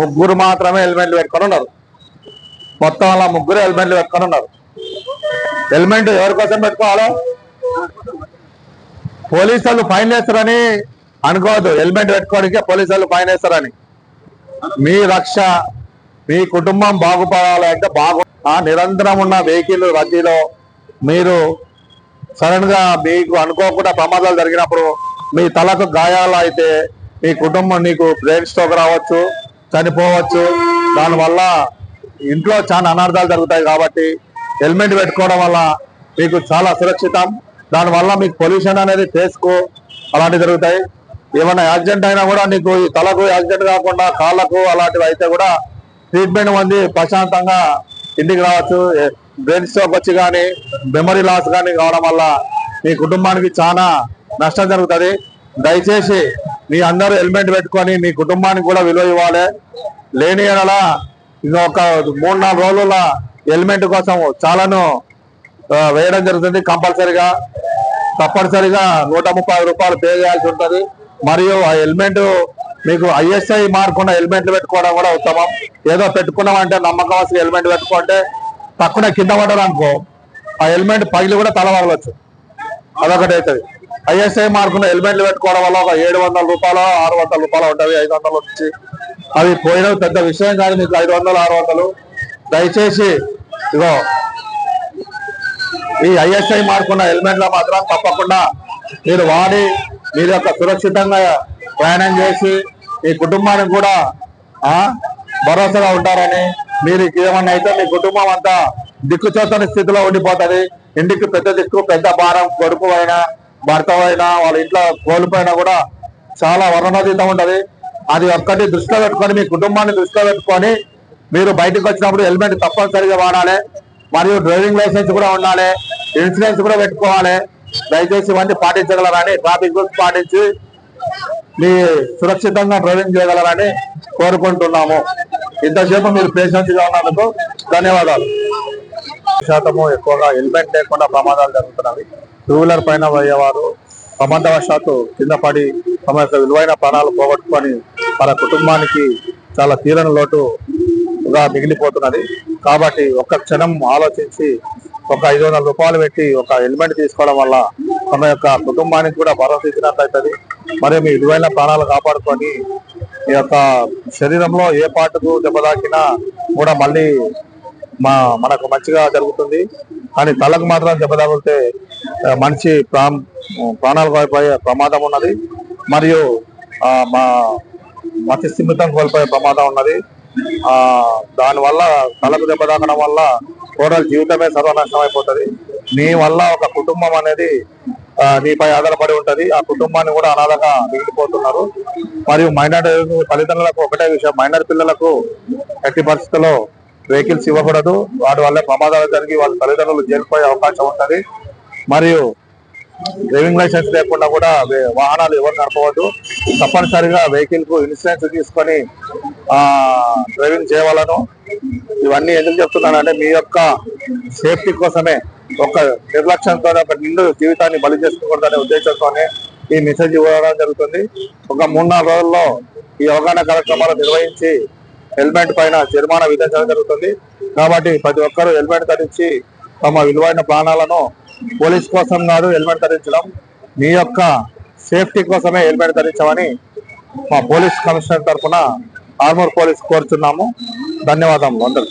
ముగ్గురు మాత్రమే హెల్మెట్లు పెట్టుకొని ఉన్నారు. మొత్తం అలా ముగ్గురు హెల్మెట్లు పెట్టుకొని ఉన్నారు. హెల్మెట్ ఎవరి కోసం పెట్టుకోవాలో? పోలీసు వాళ్ళు ఫైన్ వేస్తారని అనుకోవద్దు. హెల్మెట్ పెట్టుకోవడానికి పోలీసు వాళ్ళు ఫైన్ వేస్తారని. మీ రక్ష మీ కుటుంబం బాగుపడాలి అంటే బాగు ఆ నిరంతరం ఉన్న వెహికల్ రద్దీలో మీరు సడన్గా మీకు అనుకోకుండా ప్రమాదాలు జరిగినప్పుడు మీ తలకు గాయాలు అయితే మీ కుటుంబం నీకు బ్రెయిన్ స్ట్రోక్ రావచ్చు. చనిపోవచ్చు దానివల్ల ఇంట్లో చాలా అనర్థాలు జరుగుతాయి కాబట్టి హెల్మెట్ పెట్టుకోవడం వల్ల మీకు చాలా సురక్షితం. దానివల్ల మీకు పొల్యూషన్ అనేది ఫేస్కు అలాంటివి జరుగుతాయి. ఏమైనా యాక్సిడెంట్ అయినా కూడా నీకు ఈ తలకు యాక్సిడెంట్ కాకుండా కాళ్ళకు అలాంటివి అయితే కూడా ట్రీట్మెంట్ పొంది ప్రశాంతంగా ఇంటికి రావచ్చు. బ్రెయిన్ స్ట్రోక్ వచ్చి కానీ మెమరీ లాస్ కానీ కావడం వల్ల మీ కుటుంబానికి చాలా నష్టం జరుగుతుంది. దయచేసి మీ అందరూ హెల్మెట్ పెట్టుకొని మీ కుటుంబానికి కూడా విలువ ఇవ్వాలి. లేని ఇది ఒక మూడు నాలుగు రోజుల హెల్మెట్ కోసం చాలాను వేయడం జరుగుతుంది కంపల్సరిగా. తప్పనిసరిగా నూట ముప్పై రూపాయలు పే చేయాల్సి ఉంటుంది. మరియు ఆ హెల్మెట్ మీకు ఐఎస్ఐ మార్కున్న హెల్మెట్లు పెట్టుకోవడం కూడా ఉత్తమం. ఏదో పెట్టుకున్నామంటే నమ్మకం హెల్మెట్ పెట్టుకుంటే తక్కువ కింద పడ్డారు అనుకో ఆ హెల్మెట్ పగిలి కూడా తల వగలొచ్చు అదొకటి అవుతుంది ఐఎస్ఐ మార్కున్న హెల్మెట్లు పెట్టుకోవడం వల్ల ఒక ఏడు వందల రూపాయలు ఆరు వందల రూపాయలు ఉంటుంది ఐదు వందలు వచ్చి అవి పోయినవి పెద్ద విషయం కాదు మీకు ఐదు వందలు ఆరు వందలు. దయచేసి ఇగో ఈ ఐఎస్ఐ మార్కున్న హెల్మెట్లో మాత్రం తప్పకుండా మీరు వాడి మీరు యొక్క సురక్షితంగా ప్రయాణం చేసి మీ కుటుంబానికి కూడా భరోసాగా ఉంటారని మీరు ఏమన్నా అయితే మీ కుటుంబం అంతా దిక్కుచోతని స్థితిలో ఉండిపోతుంది. ఇంటికి పెద్ద దిక్కు పెద్ద భారం కొడుకు అయినా భర్త అయినా వాళ్ళ ఇంట్లో కోల్పోయినా కూడా చాలా వర్ణనాతీతం ఉంటుంది. అది ఒక్కటి దృష్టిలో పెట్టుకొని మీ కుటుంబాన్ని దృష్టిలో పెట్టుకొని మీరు బయటకు వచ్చినప్పుడు హెల్మెట్ తప్పనిసరిగా వాడాలి. మరియు డ్రైవింగ్ లైసెన్స్ కూడా ఉండాలి. ఇన్సూరెన్స్ కూడా పెట్టుకోవాలి. దయచేసి ఇవన్నీ పాటించగలరని ట్రాఫిక్ రూల్స్ పాటించి మీ సురక్షితంగా డ్రైవింగ్ చేయగలరని కోరుకుంటున్నాము. ఇంతసేపు మీరు పేషెన్స్గా ఉన్నందుకు ధన్యవాదాలు. శాతము ఎక్కువగా హెల్మెట్ లేకుండా ప్రమాదాలు జరుగుతున్నవి. టూ వీలర్ పైన పోయేవారు ప్రమాదవశాత్తు కింద పడి తమ యొక్క విలువైన ప్రాణాలు పోగొట్టుకొని మన కుటుంబానికి చాలా తీరని లోటుగా మిగిలిపోతున్నది. కాబట్టి ఒక్క క్షణం ఆలోచించి ఒక ఐదు వందల రూపాయలు పెట్టి ఒక హెల్మెట్ తీసుకోవడం వల్ల తమ యొక్క కుటుంబానికి కూడా భరోసా ఇచ్చినట్టు అవుతుంది మీ విలువైన ప్రాణాలు కాపాడుకొని మీ యొక్క శరీరంలో ఏ పాటుకు దెబ్బతాకినా కూడా మళ్ళీ మా మనకు మంచిగా జరుగుతుంది. కానీ తలకు మాత్రం దెబ్బ తగిలితే ఆ, మనిషి ప్రాణ ప్రాణాలు కోల్పోయే ప్రమాదం ఉన్నది. మరియు మా మతి స్థిమితం కోల్పోయే ప్రమాదం ఉన్నది. దానివల్ల తలకు దెబ్బ తాకడం వల్ల టోటల్ జీవితమే సర్వనాశనం అయిపోతుంది. నీ వల్ల ఒక కుటుంబం అనేది నీపై ఆధారపడి ఉంటుంది. ఆ కుటుంబాన్ని కూడా అనాథగా మిగిలిపోతున్నారు. మరియు మైనర్ తల్లిదండ్రులకు ఒకటే విషయం మైనర్ పిల్లలకు ఎట్టి పరిస్థితుల్లో వెహికల్స్ ఇవ్వకూడదు. వాటి వల్ల ప్రమాదాలు జరిగి వాళ్ళ తల్లిదండ్రులు జైలుపోయే అవకాశం ఉంటుంది. మరియు డ్రైవింగ్ లైసెన్స్ లేకుండా కూడా వాహనాలు ఎవరు నడపవద్దు. తప్పనిసరిగా వెహికల్కు ఇన్సూరెన్స్ తీసుకొని డ్రైవింగ్ చేయవాలను. ఇవన్నీ ఎందుకు చెప్తున్నానంటే మీ యొక్క సేఫ్టీ కోసమే ఒక నిర్లక్ష్యంతో ఒక నిండు జీవితాన్ని బలి చేసుకోకూడదనే ఉద్దేశంతోనే ఈ మెసేజ్ ఇవ్వడం జరుగుతుంది. ఒక మూడు నాలుగు రోజుల్లో ఈ అవగాహన కార్యక్రమాలు నిర్వహించి హెల్మెట్ పైన జరిమానా విధించడం జరుగుతుంది. కాబట్టి ప్రతి ఒక్కరూ హెల్మెట్ ధరించి తమ విలువైన ప్రాణాలను పోలీస్ కోసం కాదు హెల్మెట్ ధరించడం. మీ యొక్క సేఫ్టీ కోసమే హెల్మెట్ ధరించమని మా పోలీస్ కమిషనర్ తరఫున ఆర్మూర్ పోలీస్ కోరుచున్నాము. ధన్యవాదములు అందరూ